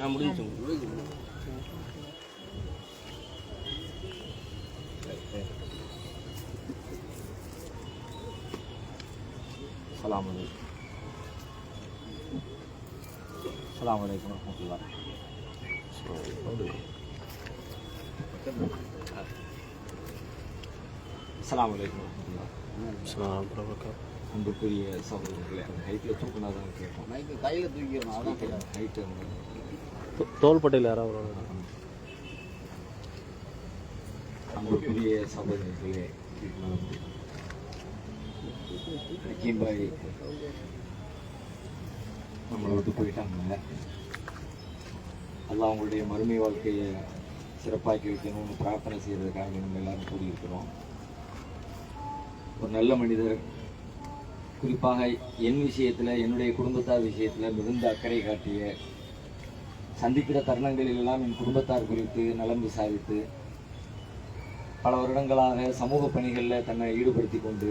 நான் முடிஞ்சு அலாம் வலைக்கம் அலாம் வலைக்கம் வரமத்துல்லா அலாம் வலைக்கம் ரொம்ப பெரிய வரமத்துல்லா அன்புக்குரிய ஹைட்டில் தூக்குனா தான் கேட்போம். கையில் தூக்கிடணும் அதான் ஹைட்டு தோள்பட்டையில் யாராவது அன்புக்குரிய சகோதரர்களே ஹக்கீம் நம்மளை விட்டு போயிட்டாங்க. அல்லாஹ் அவங்களுடைய மறுமை வாழ்க்கையை சிறப்பாக்கி வைக்கணும்னு பிரார்த்தனை செய்யறதுக்காக நம்ம எல்லாரும் கூடியிருக்கிறோம். ஒரு நல்ல மனிதர் குறிப்பாக என் விஷயத்தில் என்னுடைய குடும்பத்தார் விஷயத்தில் மிகுந்த அக்கறை காட்டிய சந்திக்கிற தருணங்களிலெல்லாம் என் குடும்பத்தார் குறித்து நலம் விசாரித்து பல வருடங்களாக சமூக பணிகளில் தன்னை ஈடுபடுத்தி கொண்டு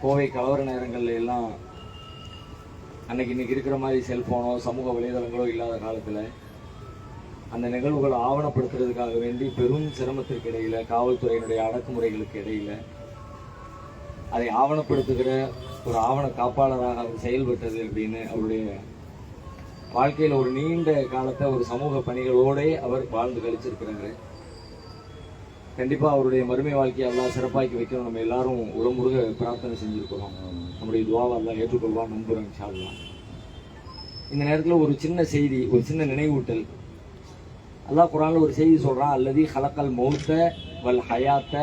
கோவை கலவர நேரங்களில் எல்லாம் அன்னைக்கு இன்னைக்கு இருக்கிற மாதிரி செல்ஃபோனோ சமூக வலைதளங்களோ இல்லாத காலத்தில் அந்த நிகழ்வுகளை ஆவணப்படுத்துறதுக்காக வேண்டி பெரும் சிரமத்திற்கு இடையில காவல்துறையினுடைய அடக்குமுறைகளுக்கு இடையில அதை ஆவணப்படுத்துகிற ஒரு ஆவண காப்பாளராக அவர் செயல்பட்டது அப்படின்னு அவருடைய வாழ்க்கையில் ஒரு நீண்ட காலத்தை ஒரு சமூக பணிகளோடே அவர் வாழ்ந்து கழிச்சிருக்கிறாரு. கண்டிப்பா அவருடைய மறுமை வாழ்க்கையை எல்லாம் சிறப்பாக்கி வைக்கணும் நம்ம எல்லாரும் உளமுருக பிரார்த்தனை செஞ்சுருக்கிறோம். நம்முடைய துவாவை எல்லாம் ஏற்றுக்கொள்வான் நம்புறோம் இன்ஷா இந்த நேரத்தில் ஒரு சின்ன செய்தி ஒரு சின்ன நினைவூட்டல். அல்லாஹ் குரானில் ஒரு செய்தி சொல்றான் அல்லது ஹலக்கல் மௌத்த வல் ஹயாத்த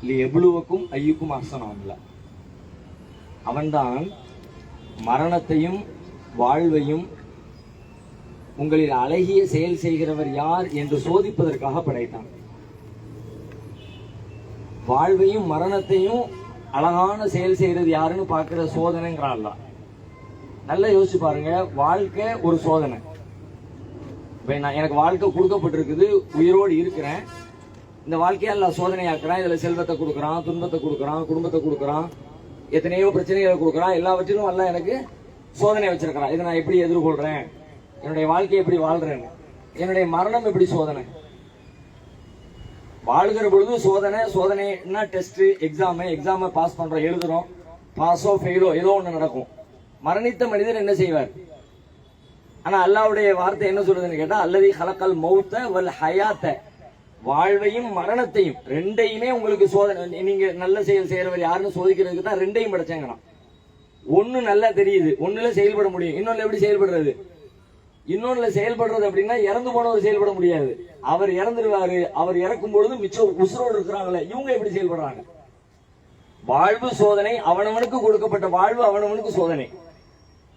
இல்லை எவ்வளவுக்கும் ஐயுக்கும் அசனாம்ல அவன்தான் மரணத்தையும் வாழ்வையும் உங்களில் அழகிய செயல் செய்கிறவர் யார் என்று சோதிப்பதற்காக படைத்தான். வாழ்வையும் மரணத்தையும் அழகான செயல் செய்கிறது யாருன்னு பார்க்கிற சோதனைங்கிறான்ல நல்லா யோசிச்சு பாருங்க வாழ்க்கை ஒரு சோதனை. இப்போ நான் எனக்கு வாழ்க்கை கொடுக்கப்பட்டிருக்குது உயிரோடு இருக்கிறேன். இந்த வாழ்க்கையால் நான் சோதனையாக்குறேன் இதுல செல்வத்தை கொடுக்குறான் துன்பத்தை கொடுக்குறான் குடும்பத்தை கொடுக்குறான் எத்தனையோ பிரச்சனைகளை கொடுக்குறான் எல்லாவற்றிலும் எல்லாம் எனக்கு சோதனை வச்சிருக்கிறான். இதை நான் எப்படி எதிர்கொள்றேன்? என்னுடைய வாழ்க்கையை எப்படி வாழ்றேன்? என்னுடைய மரணம் எப்படி சோதனை? வாழ்கிற பொழுது சோதனை சோதனைன்னா டெஸ்ட் எக்ஸாம் எக்ஸாமை பாஸ் பண்றோம் எழுதுறோம். பாஸோ ஃபெயிலோ ஏதோ ஒன்று நடக்கும். மரணித்த மனிதர் என்ன செய்வார்? ஆனா அல்லாவுடைய வார்த்தை என்ன சொல்றதுன்னு கேட்டா அல்லது ஹலக்கல் மௌத்த வல் ஹயாத்த. வாழ்வையும் மரணத்தையும் ரெண்டையுமே உங்களுக்கு சோதனை நீங்க நல்ல செயல் செய்யறவர் யாருன்னு சோதிக்கிறதுக்கு தான் ரெண்டையும் படைச்சாங்கண்ணா ஒண்ணு நல்லா தெரியுது. ஒண்ணுல செயல்பட முடியும். இன்னொன்னு எப்படி செயல்படுறது? இன்னொன்னுல செயல்படுறது அப்படின்னா இறந்து போனவர் செயல்பட முடியாது. அவர் இறந்துருவாரு. அவர் இறக்கும் பொழுது மிச்சம் உசுரோடு இருக்கிறாங்களே இவங்க எப்படி செயல்படுறாங்க? வாழ்வு சோதனை அவனவனுக்கு கொடுக்கப்பட்ட வாழ்வு அவனவனுக்கு சோதனை.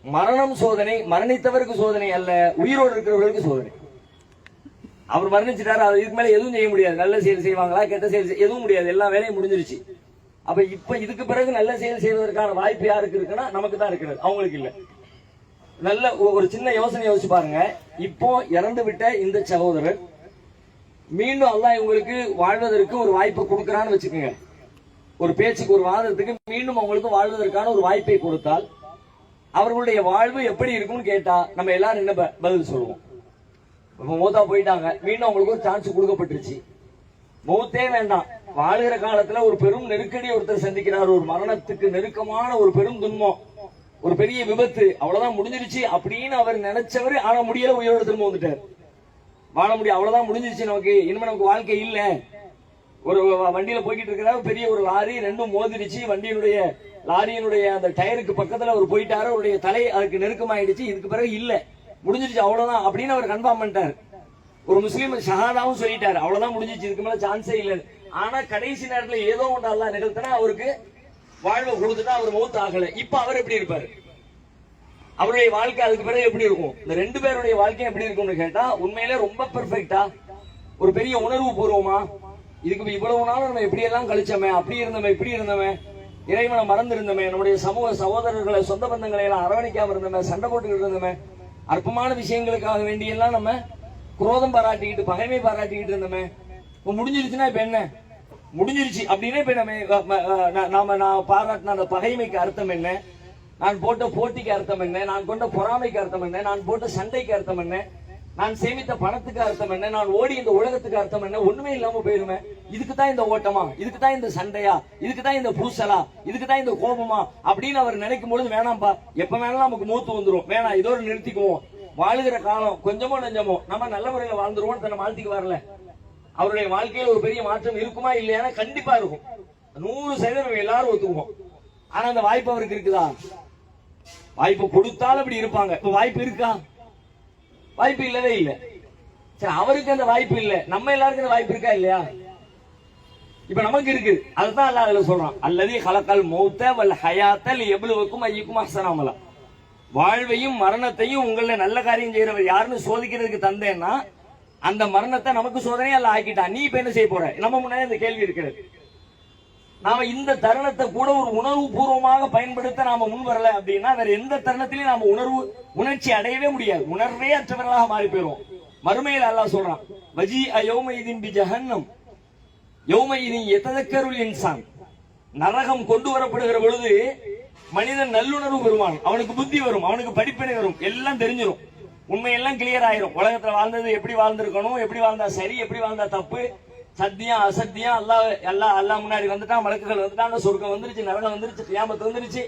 மரணம் சோதனை மரணித்தவருக்கு சோதனை அல்ல. உயிரோடு இருக்கிறவர்களுக்கு சோதனை. அவர் மரணிச்சிட்டாரு. அதுக்கு இதுக்கு மேல எதுவும் செய்ய முடியாது. நல்ல செயல் செய்வாங்களா கெட்ட செயல் எதுவும் முடியாது. எல்லா வேலையும் முடிஞ்சிருச்சு. அப்ப இப்ப இதுக்கு பிறகு நல்ல செயல் செய்வதற்கான வாய்ப்பு யாருக்கு இருக்குன்னா நமக்கு தான் இருக்கிறது. அவங்களுக்கு இல்ல. நல்ல ஒரு சின்ன யோசனை யோசிச்சு பாருங்க. இப்போ இறந்து விட்ட இந்த சகோதரர் மீண்டும் அல்லா இவங்களுக்கு வாழ்வதற்கு ஒரு வாய்ப்பை கொடுக்கறான்னு வச்சுக்கோங்க. ஒரு பேச்சுக்கு ஒரு வாதத்துக்கு மீண்டும் அவங்களுக்கு வாழ்வதற்கான ஒரு வாய்ப்பை கொடுத்தால் அவர்களுடைய வாழ்வு எப்படி இருக்கும்னு கேட்டா நம்ம எல்லாரும் என்ன பதில் சொல்லுவோம். இப்ப மூத்தா போயிட்டாங்க. மீண்டும் அவங்களுக்கு ஒரு சான்ஸ் கொடுக்கப்பட்டுருச்சு. மௌத்தே வேண்டாம். வாழ்கிற காலத்துல ஒரு பெரும் நெருக்கடி ஒருத்தர் சந்திக்கிறார். ஒரு மரணத்துக்கு நெருக்கமான ஒரு பெரும் துன்பம். ஒரு பெரிய விபத்து. அவ்வளவுதான் முடிஞ்சிருச்சு. அப்படின்னு அவர் நினைச்சவர் ஆனா முடியல உயிரோடு திரும்ப வந்துட்டார். வாழ முடியும் அவ்வளவுதான் முடிஞ்சிருச்சு நமக்கு. இனிமே நமக்கு வாழ்க்கை இல்ல. ஒரு வண்டியில போய்கிட்டு இருக்கிறார் பெரிய ஒரு லாரி ரெண்டும் மோதிருச்சு. வண்டியினுடைய லாரியினுடைய அந்த டயருக்கு பக்கத்துல அவர் போயிட்டாரு. அவருடைய தலை அதுக்கு நெருக்கமாயிடுச்சு. இதுக்கு பிறகு இல்ல. முடிஞ்சிருச்சு அவ்வளவுதான் அப்படின்னு அவர் கன்ஃபார்ம் பண்ணிட்டார். ஒரு முஸ்லீம் ஷஹாதாவும் சொல்லிட்டாரு. அவ்வளவுதான் முடிஞ்சிச்சு இதுக்கு மேல சான்ஸே இல்லை ஆனா கடைசி நேரத்துல ஏதோ ஒன்று அல்லா நிகழ்த்தினா அவருக்கு வாழ்வை கொடுத்துட்டா அவர் மௌத்து ஆகல. இப்ப அவர் எப்படி இருப்பாரு? அவருடைய வாழ்க்கை அதுக்கு பிறகு எப்படி இருக்கும்? இந்த ரெண்டு பேருடைய வாழ்க்கை எப்படி இருக்கும்னு கேட்டா உண்மையிலே ரொம்ப பெர்ஃபெக்டா ஒரு பெரிய உணர்வு பூர்வமா இதுக்கு இவ்வளவு நாள் நம்ம எப்படி எல்லாம் கழிச்சோமே அப்படி இருந்தோமே இப்படி இருந்தோமே இறைவனை மறந்து இருந்தோமே நம்முடைய சமூக சகோதரர்களை சொந்த பந்தங்களை எல்லாம் அரவணைக்காம இருந்தோமே சண்டை போட்டுக்கிட்டு இருந்தோமே அற்பமான விஷயங்களுக்காக வேண்டியெல்லாம் நம்ம குரோதம் பாராட்டிக்கிட்டு பகைமை பாராட்டிக்கிட்டு இருந்தோமே இப்ப முடிஞ்சிருச்சுன்னா இப்ப என்ன? முடிஞ்சிருச்சு. அப்படின்னா இப்ப நம்ம நாம நான் பாராட்டின அந்த பகைமைக்கு அர்த்தம் என்ன? நான் போட்ட போட்டிக்கு அர்த்தம் என்ன? நான் கொண்ட பொறாமைக்கு அர்த்தம் என்ன? நான் போட்ட சண்டைக்கு அர்த்தம் என்ன? நான் சேமித்த பணத்துக்கு அர்த்தம் என்ன? நான் ஓடி இந்த உலகத்துக்கு அர்த்தம் என்ன? ஒண்ணுமே இல்லாம போயிருவேன் இதுக்கு தான் இந்த ஓட்டமா? இதுக்கு தான் இந்த சண்டையா? இதுக்கு தான் இந்த பூசலா? இதுக்கு தான் இந்த கோபமா? அப்படின்னு அவர் நினைக்கும் பொழுது வேணாம்ப்பா எப்ப வேணாலும் நமக்கு மூத்து வந்துரும். வேணாம் இதோட நிறுத்திக்குவோம். வாழுகிற காலம் கொஞ்சமோ நெஞ்சமோ நம்ம நல்ல முறையில வாழ்ந்துருவோம் தன்னை வாழ்த்திக்கு வரல. அவருடைய வாழ்க்கையில ஒரு பெரிய மாற்றம் இருக்குமா இல்லையானா கண்டிப்பா இருக்கும். நூறு சதவீதம் எல்லாரும் ஒத்துக்குவோம். ஆனா அந்த வாய்ப்பு அவருக்கு இருக்குதா? வாய்ப்பு கொடுத்தாலும் அப்படி இருப்பாங்க. இப்ப வாய்ப்பு இருக்கா? வாய்ப்பு இல்லவே இல்லை. சரி அவருக்கு அந்த வாய்ப்பு இல்லை. நம்ம எல்லாருக்கும் அந்த வாய்ப்பு இருக்கா இல்லையா? இப்ப நமக்கு இருக்கு. அதுதான் அல்ல அதுல சொல்றான். அல்லது கலக்கல் மௌத்த வல்ல ஹயாத்தல் எவ்வளவுக்கும் ஐயக்கும் அசனாமலா வாழ்வையும் மரணத்தையும் உங்களை நல்ல காரியம் செய்யறவர் யாருன்னு சோதிக்கிறதுக்கு தந்தேன்னா அந்த மரணத்தை நமக்கு சோதனையா அல்ல ஆக்கிட்டான் நீ இப்ப என்ன செய்ய போற? நம்ம முன்னாடி இந்த கேள்வி இருக்கிறது. நாம இந்த தருணத்தை கூட ஒரு உணர்வு பூர்வமாக பயன்படுத்த நாம முன் வரல அப்படின்னா வேற எந்த தருணத்திலையும் நாம உணர்வு உணர்ச்சி அடையவே முடியாது. உணர்வே அற்றவர்களாக மாறி போயிடும் மறுமையில் அல்லாஹ் சொல்றான் வஜி அயோம பி ஜஹன்னம். யோம எத்ததக்கருள் இன்சான். நரகம் கொண்டு வரப்படுகிற பொழுது மனிதன் நல்லுணர்வு பெறுவான். அவனுக்கு புத்தி வரும் அவனுக்கு படிப்பினை வரும் எல்லாம் தெரிஞ்சிடும் உண்மையெல்லாம் கிளியர் ஆயிரும். உலகத்துல வாழ்ந்தது எப்படி வாழ்ந்திருக்கணும் எப்படி வாழ்ந்தா சரி எப்படி வாழ்ந்தா தப்பு? சத்தியம் அசத்தியம் எல்லாம் எல்லாம் எல்லாம் முன்னாடி வந்துட்டான் மலக்குகள் வந்துட்டாங்க சொர்க்கம் வந்துருச்சு நரகம் வந்துருச்சு கியாமத்து வந்துருச்சு.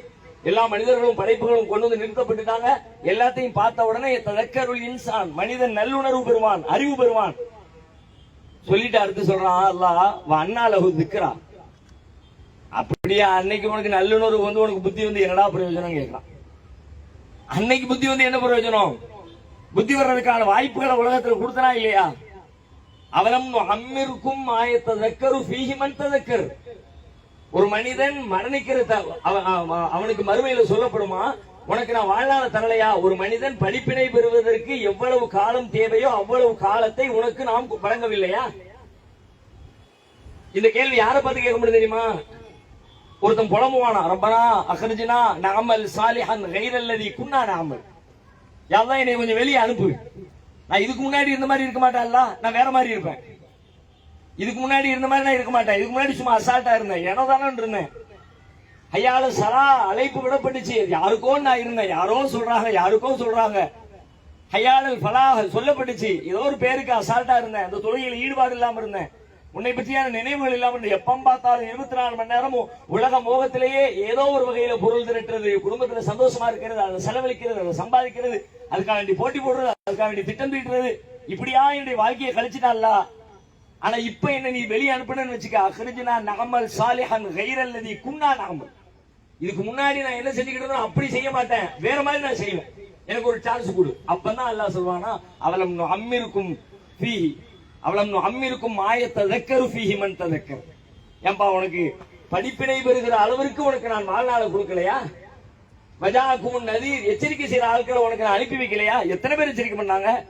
எல்லா மனிதர்களும் படைப்புகளும் கொண்டு வந்து நிறுத்தப்பட்டுட்டாங்க. எல்லாத்தையும் பார்த்த உடனே ததக்கருள் இன்சான் மனிதன் நல்லுணர்வு பெறுவான் அறிவு பெறுவான். சொல்லிட்டு அடுத்து சொல்றான் அல்லாஹ் அண்ணா லகு திக்ரா. அப்படியா அன்னைக்கு உனக்கு நல்லுணர்வு வந்து உனக்கு புத்தி வந்து என்னடா பிரயோஜனம் கேட்கறான் அன்னைக்கு புத்தி வந்து என்ன பிரயோஜனம்? புத்தி வர்றதுக்கான வாய்ப்புகளை உலகத்துல கொடுத்தனா இல்லையா அவலம் அம்மிருக்கும் ஆயத்த தக்கரு ஃபீஹிமன் ததக்கர் ஒரு மனிதன் மரணிக்கிற அவனுக்கு மறுமையில சொல்லப்படுமா உனக்கு நான் வாழ்நாள தரலையா ஒரு மனிதன் படிப்பினை பெறுவதற்கு எவ்வளவு காலம் தேவையோ அவ்வளவு காலத்தை உனக்கு நாம் வழங்கவில்லையா இந்த கேள்வி யாரை பார்த்து கேட்க முடியும் தெரியுமா? ஒருத்தன் புலம்புவானா ரப்பனா அகர்ஜினா நாமல் சாலிஹன் கைரல்லதி குன்னா நாமல். எல்லாம் என்னை கொஞ்சம் வெளியே அனுப்பு. நான் இதுக்கு முன்னாடி இருந்த மாதிரி இருக்க மாட்டேன்ல நான் வேற மாதிரி இருப்பேன். இதுக்கு முன்னாடி இருந்த மாதிரி நான் இருக்க மாட்டேன். இதுக்கு முன்னாடி சும்மா அசால்ட்டா இருந்தேன். ஏனோ இருந்தேன். ஐயால சரா அழைப்பு விடப்பட்டுச்சு. யாருக்கோ நான் இருந்தேன். யாரோ சொல்றாங்க யாருக்கோ சொல்றாங்க. ஹையாளல் பலாக சொல்லப்பட்டுச்சு. ஏதோ ஒரு பேருக்கு அசால்ட்டா இருந்தேன். அந்த தொழிலில் ஈடுபாடு இல்லாம இருந்தேன். உன்னை பற்றியான நினைவுகள் இல்லாமல் எப்பம் பார்த்தாலும் இருபத்தி நாலு மணி நேரமும் உலக மோகத்திலேயே ஏதோ ஒரு வகையில பொருள் திரட்டுறது குடும்பத்துல சந்தோஷமா இருக்கிறது அதை செலவழிக்கிறது அதை சம்பாதிக்கிறது அதுக்காக வேண்டி போட்டி போடுறது அதுக்காக வேண்டி திட்டம் தீட்டுறது. இப்படியா என்னுடைய வாழ்க்கையை கழிச்சிட்டான்ல ஆனா இப்ப என்ன நீ வெளியே அனுப்புனன்னு வச்சுக்க அஹ்ரஜ்னா நகமல் சாலிஹன் கைரல்லதி குன்னா நகமல். இதுக்கு முன்னாடி நான் என்ன செஞ்சுக்கிட்டு அப்படி செய்ய மாட்டேன். வேற மாதிரி நான் செய்வேன். எனக்கு ஒரு சான்ஸ் கொடு. அப்பதான் அல்லாஹ் சொல்வானா அவலம் அம்மிருக்கும் ஃபீஹி. அவளம் அம்மிருக்கும் மாயத்தை தக்கரு ஃபீஹிமன் ததக்கர். ஏன்பா உனக்கு படிப்பினை பெறுகிற அளவிற்கு உனக்கு நான் வாழ்நாளை கொடுக்கலையா? வஜாக்கும் நதி எச்சரிக்கை செய்யற ஆட்களை உனக்கு நான் அனுப்பி வைக்கலையா? எத்தனை பேர் எச்சரிக்கை பண்ணாங்க?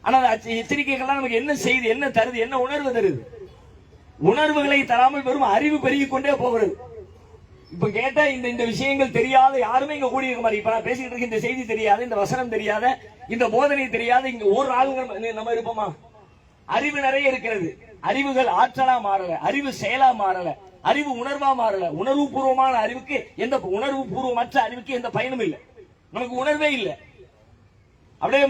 ஆனா அந்த எச்சரிக்கைகள்லாம் நமக்கு என்ன செய்து என்ன தருது என்ன உணர்வு தருது? உணர்வுகளை தராமல் வெறும் அறிவு பெருகி கொண்டே போகிறது. இப்ப கேட்டா இந்த இந்த விஷயங்கள் தெரியாத யாருமே இங்க கூடி இருக்க மாதிரி இப்ப நான் பேசிக்கிட்டு இருக்க இந்த செய்தி தெரியாது இந்த வசனம் தெரியாத இந்த போதனை தெரியாத இங்க ஒரு ஆளுங்க நம்ம- நம்ம இருப்போமா? அறிவு நிறைய இருக்கிறது. அறிவுகள் ஆற்றலா மாறல அறிவு செயலா மாறல அறிவு உணர்வா மாறல. உணர்வு பூர்வமான அறிவுக்கு எந்த உணர்வு பூர்வமற்ற அறிவுக்கு எந்த பயனும் இல்லை. நமக்கு உணர்வே இல்லை. அப்படியே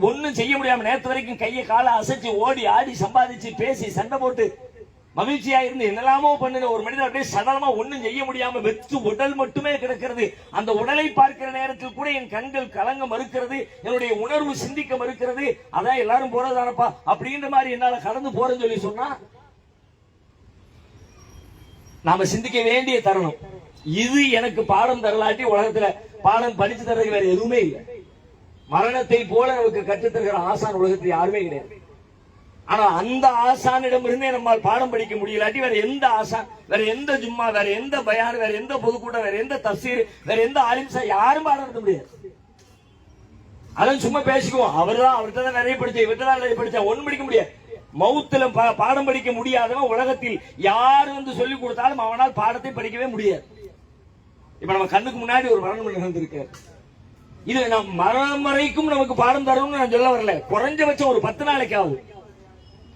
ஒன்னும் செய்ய முடியாம நேற்று வரைக்கும் கையை காலை அசைச்சு ஓடி ஆடி சம்பாதிச்சு பேசி சண்டை போட்டு மகிழ்ச்சியா இருந்து என்னெல்லாமோ பண்ணுன ஒரு மனிதன் அப்படியே சடலமா ஒண்ணும் செய்ய முடியாம வெற்று உடல் மட்டுமே கிடக்கிறது. அந்த உடலை பார்க்கிற நேரத்தில் கூட என் கண்கள் கலங்க மறுக்கிறது என்னுடைய உணர்வு சிந்திக்க மறுக்கிறது. அதான் எல்லாரும் போறதானப்பா அப்படின்ற மாதிரி என்னால கடந்து போறேன்னு சொல்லி சொன்னா நாம சிந்திக்க வேண்டிய தருணம். இது எனக்கு பாடம் தரலாட்டி உலகத்துல பாடம் படிச்சு தர்றதுக்கு வேற எதுவுமே இல்லை. மரணத்தை போல நமக்கு கற்றுத்தருகிற ஆசான் உலகத்தில் யாருமே கிடையாது. ஆனா அந்த ஆசானிடம் இருந்தே நம்மால் பாடம் படிக்க முடியலாட்டி வேற எந்த ஆசான் வேற எந்த ஜும்மா வேற எந்த பயான் வேற எந்த பொதுக்கூட்டம் வேற எந்த தப்சீர் வேற எந்த ஆலிம்சா யாரும் பாடம் நடத்த முடியாது. அதான் சும்மா பேசிக்குவோம். அவர்தான் அவர்கிட்ட தான் நிறைய படிச்சா இவர்கிட்ட தான் நிறைய படிச்சா ஒன்றும் படிக்க முடியாது. மவுத்துல பா- பாடம் படிக்க முடியாதவன் உலகத்தில் யார் வந்து சொல்லி கொடுத்தாலும் அவனால் பாடத்தை படிக்கவே முடியாது. இப்ப நம்ம கண்ணுக்கு முன்னாடி ஒரு மரணம் நிகழ்ந்திருக்காரு இது நம் மரணம் வரைக்கும் நமக்கு பாடம் தரணும்னு நான் சொல்ல வரல. குறைஞ்சபட்சம் ஒரு பத்து நாளைக்காவது.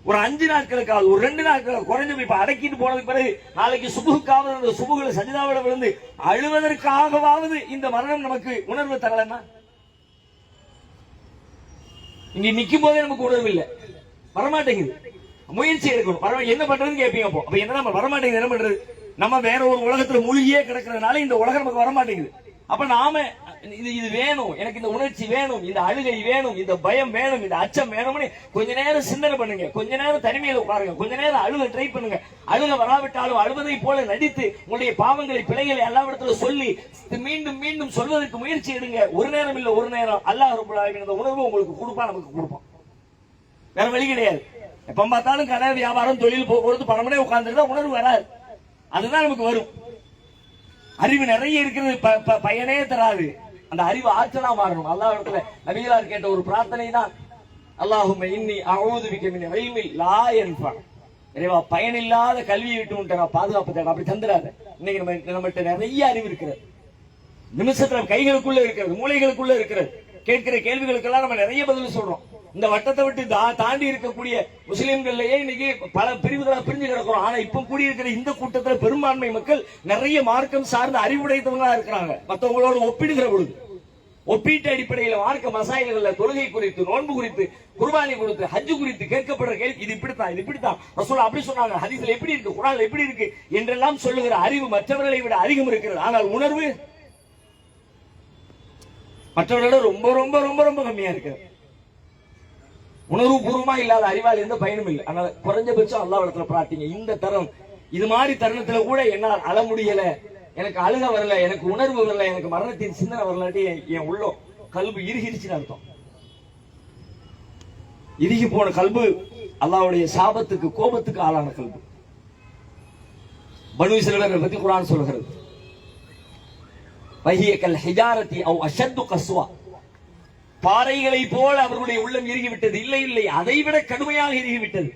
ஒரு அஞ்சு நாட்களுக்காவது ஒரு ரெண்டு நாட்கள் குறைஞ்சு இப்ப அடக்கிட்டு போனதுக்கு பிறகு நாளைக்கு சுபுக்காவது அந்த சுபுகளை சஜிதாவிட விழுந்து அழுவதற்காகவாவது இந்த மரணம் நமக்கு உணர்வு தரலன்னா இங்க நிக்கும் போதே நமக்கு உணர்வு இல்ல. வரமாட்டேங்குது. முயற்சி எடுக்கணும். பரவ என்ன பண்றதுன்னு கேட்பீங்க அப்போ. அப்ப என்ன நம்ம வரமாட்டேங்குது என்ன பண்றது? நம்ம வேற ஒரு உலகத்துல மூழ்கியே கிடக்கிறதுனால இந்த உலகம் நமக்கு வரமாட்டேங்குது. அப்ப நாம இது இது வேணும். எனக்கு இந்த உணர்ச்சி வேணும். இந்த அழுகை வேணும். இந்த பயம் வேணும். இந்த அச்சம் வேணும்னு கொஞ்ச நேரம் சிந்தனை பண்ணுங்க. கொஞ்ச நேரம் தனிமையில உட்காருங்க. கொஞ்ச நேரம் அழுக ட்ரை பண்ணுங்க. அழுக வராவிட்டாலும் அழுவதை போல நடித்து உங்களுடைய பாவங்களை பிழைகளை எல்லா இடத்துல சொல்லி மீண்டும் மீண்டும் சொல்வதற்கு முயற்சி எடுங்க. ஒரு நேரம் இல்ல ஒரு நேரம். அல்லாஹ் இந்த உணர்வு உங்களுக்கு கொடுப்பா நமக்கு கொடுப்போம் வேற வழி கிடையாது. எப்ப பார்த்தாலும் கடை வியாபாரம் தொழில் போக்குவரத்து பணமனே உட்கார்ந்துருந்தா உணர்வு வராது. அதுதான் நமக்கு வரும். அறிவு நிறைய இருக்கிறது. ப- ப- பயனே தராது. அந்த அறிவு ஆற்றலா மாறணும். அல்லாஹ் இடத்துல நபிகளார் கேட்ட ஒரு பிரார்த்தனை தான் அல்லாஹும் இன்னி அவுது பிக்க மின் லா யன்ஃபா. இறைவா பயனில்லாத கல்வியை விட்டு விட்டு நான் பாதுகாப்பு தேட அப்படி தந்துடாத. இன்னைக்கு நம்ம நம்மகிட்ட நிறைய அறிவு இருக்கிறது. நிமிஷத்துல கைகளுக்குள்ள இருக்கிறது மூளைகளுக்குள்ள இருக்கிறது. கேட்கிற கேள்விகளுக்கெல்லாம் நம்ம நிறைய பதில் சொல்றோம். இந்த வட்டத்தை விட்டு தா- தாண்டி இருக்கக்கூடிய முஸ்லிம்கள்லயே இன்னைக்கு பல பிரிவுகளாக பிரிஞ்சு கிடக்கிறோம். ஆனா இப்ப கூடியிருக்கிற இந்த கூட்டத்துல பெரும்பான்மை மக்கள் நிறைய மார்க்கம் சார்ந்த அறிவுடைத்தவங்களா இருக்கிறாங்க. மத்தவங்களோட ஒப்பிடுகிற பொழுது ஒப்பீட்டு அடிப்படையில் மார்க்க மசாயல்கள்ல தொழுகை குறித்து நோன்பு குறித்து குர்பானி குறித்து ஹஜ் குறித்து கேட்கப்படுற கேள்வி இது இப்படித்தான் இது இப்படித்தான். ரசூல் அப்படி சொன்னாங்க ஹதீஸ்ல எப்படி இருக்கு குரான்ல எப்படி இருக்கு என்றெல்லாம் சொல்லுகிற அறிவு மற்றவர்களை விட அதிகம் இருக்கிறது. ஆனால் உணர்வு மற்றவர்களோட ரொம்ப ரொம்ப ரொம்ப ரொம்ப கம்மியா இருக்கிறது. உணர்வு பூர்வமா இல்லாத அறிவால் எந்த பயனும் இல்லை. ஆனால் குறைஞ்சபட்சம் அல்லா இடத்துல பிரார்த்திங்க. இந்த தரம் இது மாதிரி தருணத்துல கூட என்னால் அழ முடியல எனக்கு அழுக வரல எனக்கு உணர்வு வரல எனக்கு மரணத்தின் சிந்தனை வரலாட்டி என்- உள்ளம் கல்பு இறுகிருச்சுன்னு அர்த்தம். இறுகி போன கல்பு அல்லாவுடைய சாபத்துக்கு கோபத்துக்கு ஆளான கல்பு. பனு இஸ்ரவேலரை பத்தி குரான் சொல்கிறது வகிய கல் ஹிஜாரத்தி அவ் அஷத்து கஸ்வா. பாறைகளை போல அவர்களுடைய உள்ளம் இறுகிவிட்டது. இல்லை இல்லை. அதைவிட கடுமையாக இறுகிவிட்டது.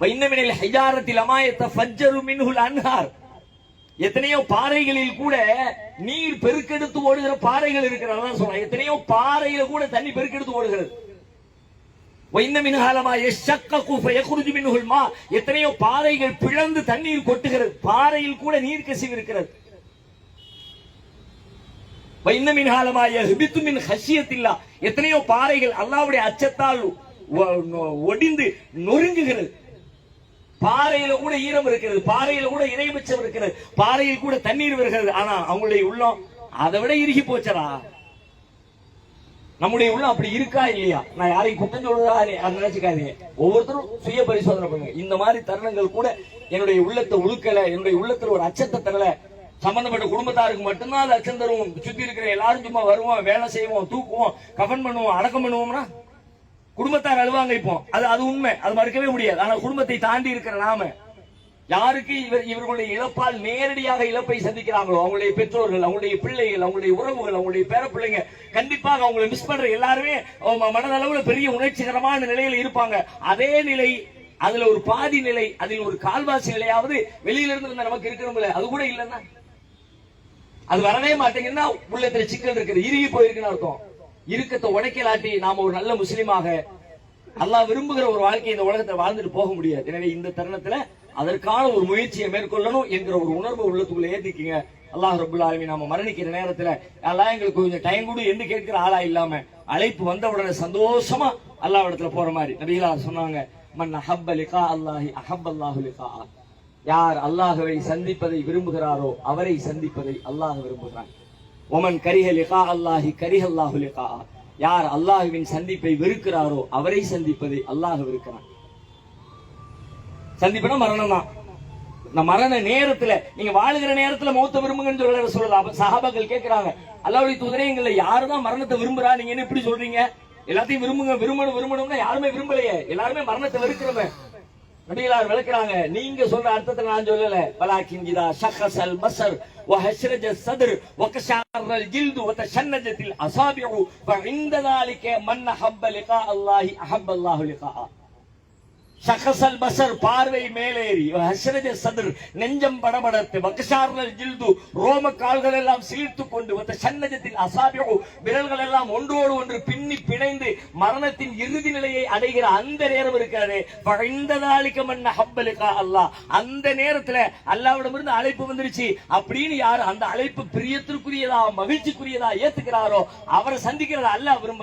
வைன்னமினில் ஹிஜாரத்தில் அமாயத்த ஃபஜ்ஜரு மின்ஹுல் அன்ஹார். எத்தனையோ பாறைகளில் கூட நீர் பெருக்கெடுத்து ஓடுகிற பாறைகள் இருக்கிறதா. அதான் சொல்றேன். எத்தனையோ பாறையில கூட தண்ணி பெருக்கெடுத்து ஓடுகிறது. வைந்த மின்ஹாலமா எஷக்க ஃபயக்ருஜு மின்ஹுல் மின்ஹுல்மா எத்தனையோ பாறைகள் பிளந்து தண்ணீர் கொட்டுகிறது. பாறையில் கூட நீர் கசிவு இருக்கிறது. வைந்த மின்ஹாலமா யஹ்பித்து மின் ஹஷியத்தில்லா எத்தனையோ பாறைகள் அல்லாவுடைய அச்சத்தால் ஒடிந்து நொறுங்குகிறது பாறையில கூட ஈரம் இருக்கிறது பாறையில கூட இறைபட்சம் இருக்கிறது பாறையில் கூட தண்ணீர் வருகிறது ஆனா அவங்களுடைய உள்ளம் அதை விட இறுகி போச்சடா நம்முடைய உள்ளம் அப்படி இருக்கா இல்லையா நான் யாரையும் குத்தம் சொல்றதா அதை நினைச்சுக்காதீங்க ஒவ்வொருத்தரும் சுய பரிசோதனை பண்ணுங்க இந்த மாதிரி தருணங்கள் கூட என்னுடைய உள்ளத்தை உழுக்கல என்னுடைய உள்ளத்துல ஒரு அச்சத்தை தரல சம்பந்தப்பட்ட குடும்பத்தாருக்கு மட்டும்தான் லட்சம் தருவோம். சுத்தி இருக்கிற எல்லாரும் சும்மா வருவோம் வேலை செய்வோம் தூக்குவோம் கவன் பண்ணுவோம் அடக்கம் பண்ணுவோம்னா குடும்பத்தார் அழுவாங்க இப்போ. அது அது உண்மை. அது மறுக்கவே முடியாது. ஆனா குடும்பத்தை தாண்டி இருக்கிற நாம யாருக்கு இவர் இவர்களுடைய இழப்பால் நேரடியாக இழப்பை சந்திக்கிறாங்களோ அவங்களுடைய பெற்றோர்கள் அவங்களுடைய பிள்ளைகள் அவங்களுடைய உறவுகள் அவங்களுடைய பேர பிள்ளைங்க கண்டிப்பாக அவங்களை மிஸ் பண்ற எல்லாருமே மனதளவுல பெரிய உணர்ச்சிகரமான நிலையில இருப்பாங்க. அதே நிலை அதுல ஒரு பாதி நிலை அதில் ஒரு கால்வாசி நிலையாவது வெளியில இருந்து நமக்கு இருக்கிறோம்ல அது கூட இல்லைன்னா அது வரவே மாட்டேங்குதுன்னா உள்ளத்துல சிக்கல் இருக்குது. இறுகி போயிருக்குன்னு அர்த்தம். இறுக்கத்தை உடைக்கலாட்டி நாம ஒரு நல்ல முஸ்லீமாக அல்லாஹ் விரும்புகிற ஒரு வாழ்க்கை இந்த உலகத்துல வாழ்ந்துட்டு போக முடியாது. எனவே இந்த தருணத்துல அதற்கான ஒரு முயற்சியை மேற்கொள்ளணும் என்கிற ஒரு உணர்வு உள்ளத்துக்குள்ள ஏத்திக்கீங்க. அல்லாஹ் ரபுல் ஆலமி நாம மரணிக்கிற நேரத்துல எல்லாம் எங்களுக்கு கொஞ்சம் டைம் கூட என்று கேட்கிற ஆளா இல்லாம அழைப்பு வந்த உடனே சந்தோஷமா அல்லாஹ் இடத்துல போற மாதிரி. நபிகளா சொன்னாங்க மன் அஹப்ப அலிகா அல்லாஹி அஹப் அல்லாஹு லிகா யார் அல்லாஹவை சந்திப்பதை விரும்புகிறாரோ அவரை சந்திப்பதை அல்லாஹ் விரும்புகிறான். ஒமன் கரிஹ லிகா அல்லாஹி கரிஹ அல்லாஹு லிகா யார் அல்லாஹுவின் சந்திப்பை வெறுக்கிறாரோ அவரை சந்திப்பதை அல்லாஹ் வெறுக்கிறான். சந்திப்புனா மரணம் தான். இந்த மரண நேரத்துல நீங்க வாழுகிற நேரத்துல மௌத்த விரும்புங்கன்னு சொல்ல சொல்லலாம் சகாபாக்கள் கேட்கிறாங்க கேக்குறாங்க அல்லாவுடைய தூதரே எங்களை யாருதான் மரணத்தை விரும்புறா? நீங்க என்ன இப்படி சொல்றீங்க? எல்லாத்தையும் விரும்புங்க விரும்பணும் விரும்பணும்னா யாருமே விரும்பலையே. எல்லாருமே மரணத்தை வெறுக்கிறவன். நபிகளார் விளக்குறாங்க நீங்க சொல்ற அர்த்தத்தை நான் சொல்லல பலாக்கின் இதா ஷக்கசல் பசர் وحشرج الصدر وكشعر الجلد وتشنجت الأصابع فعند ذلك من أحب لقاء الله أحب الله لقاءه சகசல் பசர் பார்வை மேலேறி. ஹசரஜ சதுர் நெஞ்சம் படபடத்து. வக்ஷார்னல் ஜில்து ரோம கால்கள் எல்லாம் சீழ்த்து கொண்டு வந்த சன்னஜத்தில் அசாபியோ விரல்கள் எல்லாம் ஒன்றோடு ஒன்று பின்னி பிணைந்து மரணத்தின் இறுதி நிலையை அடைகிற அந்த நேரம் இருக்கிறது. இந்த நாளிக்கு மன்ன ஹப்பலுக்கா அல்லாஹ் அந்த நேரத்துல அல்லாவிடமிருந்து அழைப்பு வந்துருச்சு. அப்படின்னு யாரு அந்த அழைப்பு பிரியத்திற்குரியதா மகிழ்ச்சிக்குரியதா ஏத்துக்கிறாரோ அவரை சந்திக்கிறத அல்லாஹ் விரும்ப